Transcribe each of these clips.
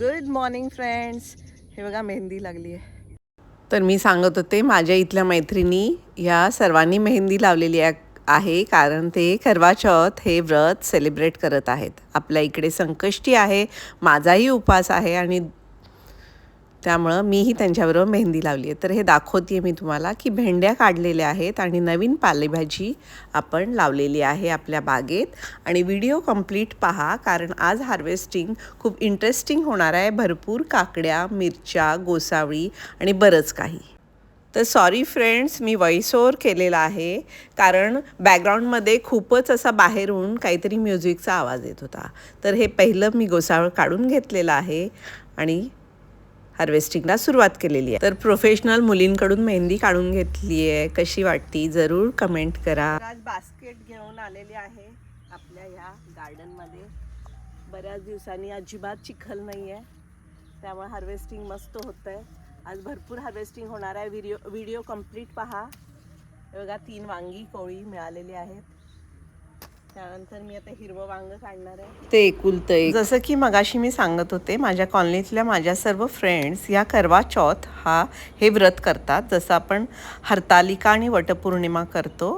Good morning friends हे बघा मेहंदी लागली आहे. तर मी सांगत होते माझ्या इथल्या मैत्रिणी ह्या सर्वांनी मेहंदी लावलेली आहे आहे कारण ते करवा चौथ हे व्रत सेलिब्रेट करत आहेत. आपल्या इकडे संकष्टी आहे माझाही उपास आहे आणि त्यामुळं मीही त्यांच्याबरोबर मेहंदी लावली आहे. तर हे दाखवते मी तुम्हाला की भेंड्या काढलेल्या आहेत आणि नवीन पालेभाजी आपण लावलेली आहे आपल्या बागेत. आणि व्हिडिओ कंप्लीट पहा कारण आज हार्वेस्टिंग खूप इंटरेस्टिंग होणार आहे. भरपूर काकड्या मिरच्या गोसावळी आणि बरंच काही. तर सॉरी फ्रेंड्स मी व्हॉइस ओवर केलेला आहे कारण बॅकग्राऊंडमध्ये खूपच असा बाहेरून काहीतरी म्युझिकचा आवाज येत होता. तर हे पहिलं मी गोसाळ काढून घेतलेलं आहे आणि हार्वेस्टिंगला सुरुवात केलेली आहे. तर प्रोफेशनल मुलींकडून मेहंदी काढून घेतली आहे. कशी वाटती? जरूर कमेंट करा. आज बास्केट घेऊन आलेली आहे आपल्या ह्या गार्डनमध्ये बऱ्याच दिवसांनी अजिबात चिखल नाही आहे त्यामुळे हार्वेस्टिंग मस्त होतं आहे आज भरपूर हार्वेस्टिंग होणार आहे. व्हिडिओ व्हिडिओ कंप्लीट पहा. बघा तीन वांगी कोळी मिळालेली आहेत. त्यानंतर मी आता हिरवं वांग काढणार आहे. ते एकुलतं जसं की मगाशी मी सांगत होते माझ्या कॉलनीतल्या माझ्या सर्व फ्रेंड्स या करवा चौथ हा हे व्रत करतात. जसं आपण हरतालिका आणि वटपौर्णिमा करतो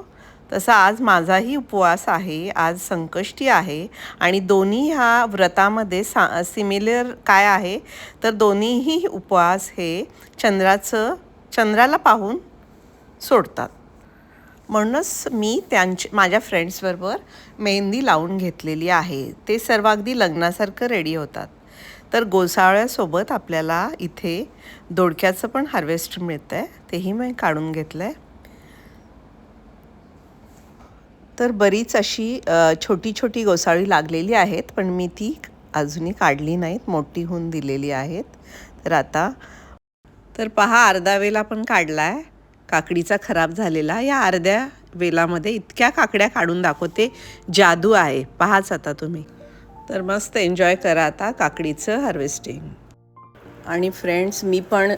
तसा आज माझाही उपवास आहे आज संकष्टी आहे आणि दोन्ही ह्या व्रतामध्ये सा सिमिलर काय आहे? तर दोन्हीही उपवास हे चंद्राचं चंद्राला पाहून सोडतात. म्हणूनच मी त्यांच्या माझ्या फ्रेंड्सबरोबर मेहंदी लावून घेतलेली आहे. ते सर्व अगदी लग्नासारखं रेडी होतात. तर गोसाळ्यासोबत आपल्याला इथे दोडक्याचं पण हार्वेस्ट मिळतं आहे तेही मी काढून घेतलं आहे तर बरीच अशी छोटी छोटी गोसाळी लागलेली आहेत पण मी ती अजूनही काढली नाहीत. मोठी होऊन दिलेली आहेत. तर आता तर पहा अर्धा वेला पण काढला आहे काकडीचा खराब झालेला या अर्ध्या वेलामध्ये इतक्या काकड्या काढून दाखवते जादू आहे. पाहाच आता तुम्ही. तर मस्त एन्जॉय करा आता काकडीचं हार्वेस्टिंग आणि फ्रेंड्स मी पण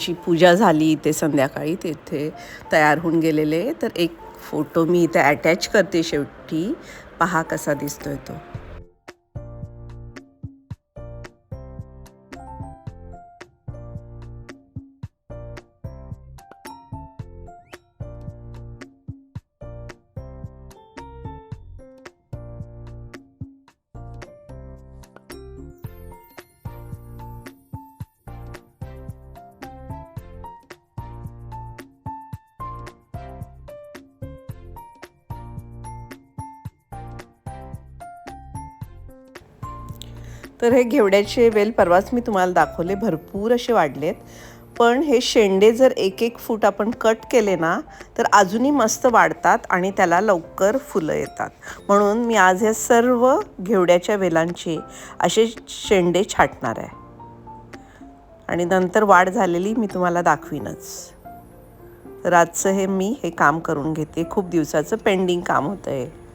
जी पूजा झाली इथे संध्याकाळी तिथे तयार होऊन गेलेले. तर एक फोटो मी इथे अटॅच करते शेवटी. पहा कसा दिसतोय तो. तर हे घेवड्याचे वेल परवाच मी तुम्हाला दाखवले. भरपूर असे वाढलेत. पण हे शेंडे जर एक एक फूट आपण कट केले ना तर अजूनही मस्त वाढतात आणि त्याला लवकर फुलं येतात. म्हणून मी आज ह्या सर्व घेवड्याच्या वेलांचे असे शेंडे छाटणार आहे. आणि नंतर वाढ झालेली मी तुम्हाला दाखवीनच. तर आजचं हे मी हे काम करून घेते. खूप दिवसाचं पेंडिंग काम होतं हे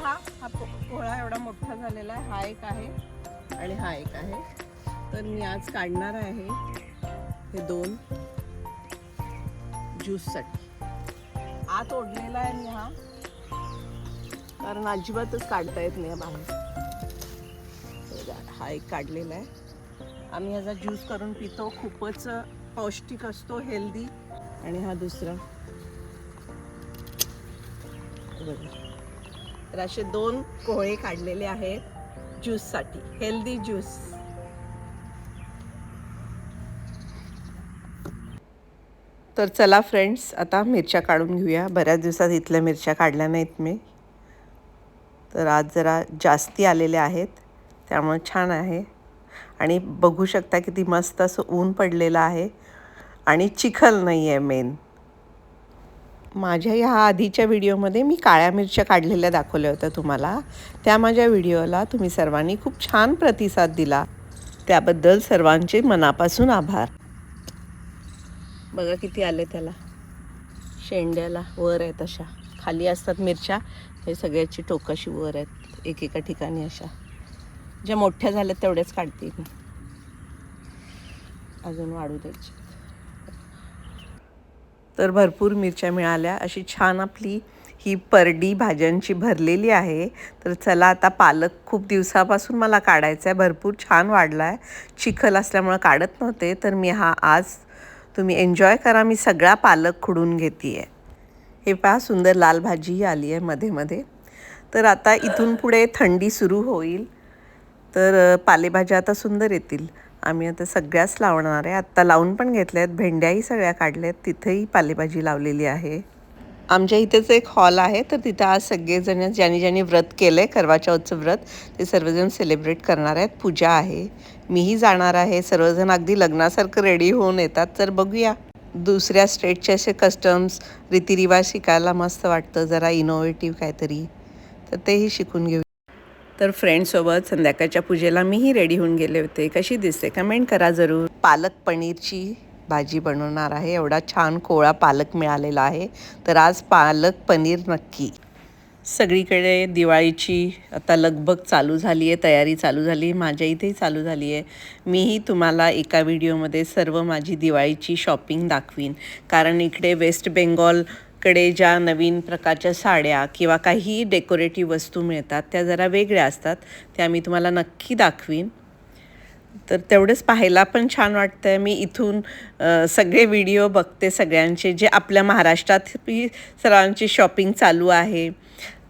पहा हा पोळा एवढा मोठा झालेला आहे. हा एक आहे आणि हा एक आहे. तर मी आज काढणार आहे हे दोन ज्यूससाठी. आत ओढलेला आहे मी हा. कारण अजिबातच काढता येत नाही बाहेर हा एक काढलेला आहे. आम्ही ह्याचा ज्यूस करून पितो. खूपच पौष्टिक असतो हेल्दी. आणि हा दुसरा. बघा. तर असे दोन कोहळे काढलेले आहेत ज्यूससाठी हेल्दी ज्यूस तर चला फ्रेंड्स आता मिरच्या काढून घेऊया. बऱ्याच दिवसात इथल्या मिरच्या काढल्या नाहीत मी. तर आज जरा जास्ती आलेल्या आहेत त्यामुळे छान आहे. आणि बघू शकता किती मस्त असं ऊन पडलेलं आहे. आणि चिखल नाही आहे मेन माझ्या ह्या आधीच्या व्हिडिओमध्ये मी काळ्या मिरच्या काढलेल्या दाखवल्या होत्या तुम्हाला. त्या माझ्या व्हिडिओला तुम्ही सर्वांनी खूप छान प्रतिसाद दिला. त्याबद्दल सर्वांचे मनापासून आभार. बघा किती आले त्याला. शेंड्याला वर आहेत अशा. खाली असतात मिरच्या. हे सगळ्याची टोकाशी वर आहेत. एकेका ठिकाणी अशा. ज्या मोठ्या झाल्या तेवढ्याच काढते मी. अजून वाढू द्यायची. तर भरपूर मिरच्या मिळाल्या. अशी छान आपली ही परडी भाज्यांची भरलेली आहे. तर चला आता पालक खूप दिवसापासून मला काढायचा आहे भरपूर छान वाढला आहे चिखल असल्यामुळं काढत नव्हते. तर मी हा आज तुम्ही एन्जॉय करा. मी सगळा पालक खुडून घेते आहे हे पहा सुंदर लाल भाजीही आली आहे मध्ये मध्ये. तर आता इथून पुढे थंडी सुरू होईल. तर पालेभाज्या आता सुंदर येतील. आम्ही आता सगळ्याच लावणार आहे. आत्ता लावून पण घेतल्या आहेत. भेंड्याही सगळ्या काढल्या आहेत तिथेही पालेभाजी लावलेली आहे. आमच्या इथेच एक हॉल आहे. तर तिथं आज सगळेजण ज्यांनी ज्यांनी व्रत केलं आहे करवा चौथचं व्रत ते सर्वजण सेलिब्रेट करणार आहेत. पूजा आहे. मीही जाणार आहे. सर्वजण अगदी लग्नासारखं रेडी होऊन येतात. तर बघूया. दुसऱ्या स्टेटचे असे कस्टम्स रीतिरिवाज शिकायला मस्त वाटतं. जरा इनोव्हेटिव्ह काहीतरी. तर तेही शिकून घेऊ. तर फ्रेंडसोबत संध्याकाळच्या पूजेला मीही रेडी होऊन गेले होते. कशी दिसते? कमेंट करा जरूर. पालक पनीरची भाजी बनवणार आहे. एवढा छान कोळा पालक मिळालेला आहे. तर आज पालक पनीर नक्की. सगळीकडे दिवाळीची आता लगबग चालू झाली आहे तयारी चालू झाली माझ्या इथेही चालू झाली आहे मीही तुम्हाला एका व्हिडिओमध्ये सर्व माझी दिवाळीची शॉपिंग दाखवीन. कारण इकडे वेस्ट कडे ज्या नवीन प्रकारच्या साड्या किंवा काही डेकोरेटिव्ह वस्तू मिळतात त्या जरा वेगळ्या असतात त्या मी तुम्हाला नक्की दाखवीन. तर तेवढंच पाहायला पण छान वाटतं आहे मी इथून सगळे व्हिडिओ बघते सगळ्यांचे जे आपल्या महाराष्ट्रात सर्वांची शॉपिंग चालू आहे.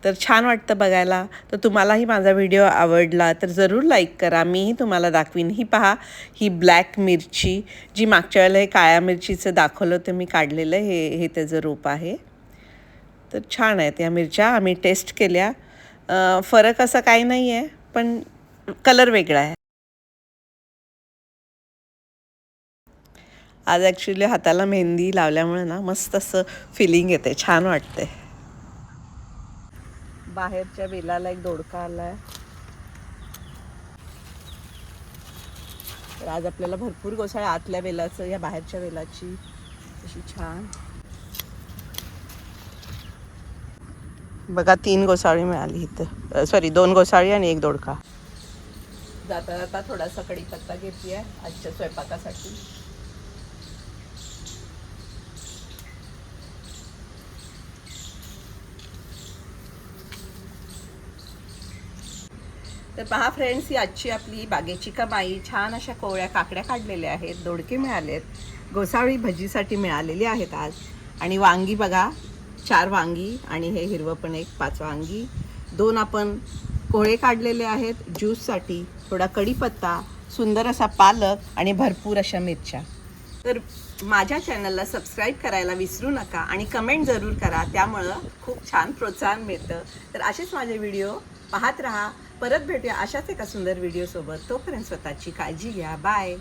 तर छान वाटतं बघायला. तर तुम्हालाही माझा व्हिडिओ आवडला तर जरूर लाईक करा. मीही तुम्हाला दाखवीन. ही पहा ही ब्लॅक मिरची. जी मागच्या वेळेला हे काळ्या मिरचीचं दाखवलं होतं मी काढलेलं. हे हे त्याचं रोप आहे. तर छान आहेत या मिरच्या. आम्ही टेस्ट केल्या. फरक असा काही नाही आहे पण कलर वेगळा आहे. आज ॲक्च्युली हाताला मेहंदी लावल्यामुळे ना मस्त असं फिलिंग येते. छान वाटते बाहेरच्या वेलाला एक दोडका आलाय. तर आज आपल्याला भरपूर गोसाळ आतल्या वेलाचं या बाहेरच्या वेलाची. अशी छान. बघा तीन गोसाळी मिळाली इथं. सॉरी दोन गोसाळी आणि एक दोडका. जाता जाता थोडासा कढीपत्ता घेतली आहे आजच्या स्वयंपाकासाठी. तर पहा फ्रेंड्स ही आजची आपली बागेची कमाई. छान अशा कोवळ्या काकड्या काढलेल्या आहेत दोडके मिळाले आहेत गोसाळी भजीसाठी मिळालेली आहेत आज. आणि वांगी बघा चार वांगी आणि हे हिरवं पण एक पाच वांगी. दोन आपण कोळे काढलेले आहेत ज्यूससाठी. थोडा कढीपत्ता सुंदर असा पालक आणि भरपूर अशा मिरच्या. तर माझ्या चॅनलला सबस्क्राईब करायला विसरू नका आणि कमेंट जरूर करा. त्यामुळं खूप छान प्रोत्साहन मिळतं. तर असेच माझे व्हिडिओ पाहत राहा. परत भेटूया अशाच एका सुंदर व्हिडिओसोबत तोपर्यंत स्वतःची काळजी घ्या. बाय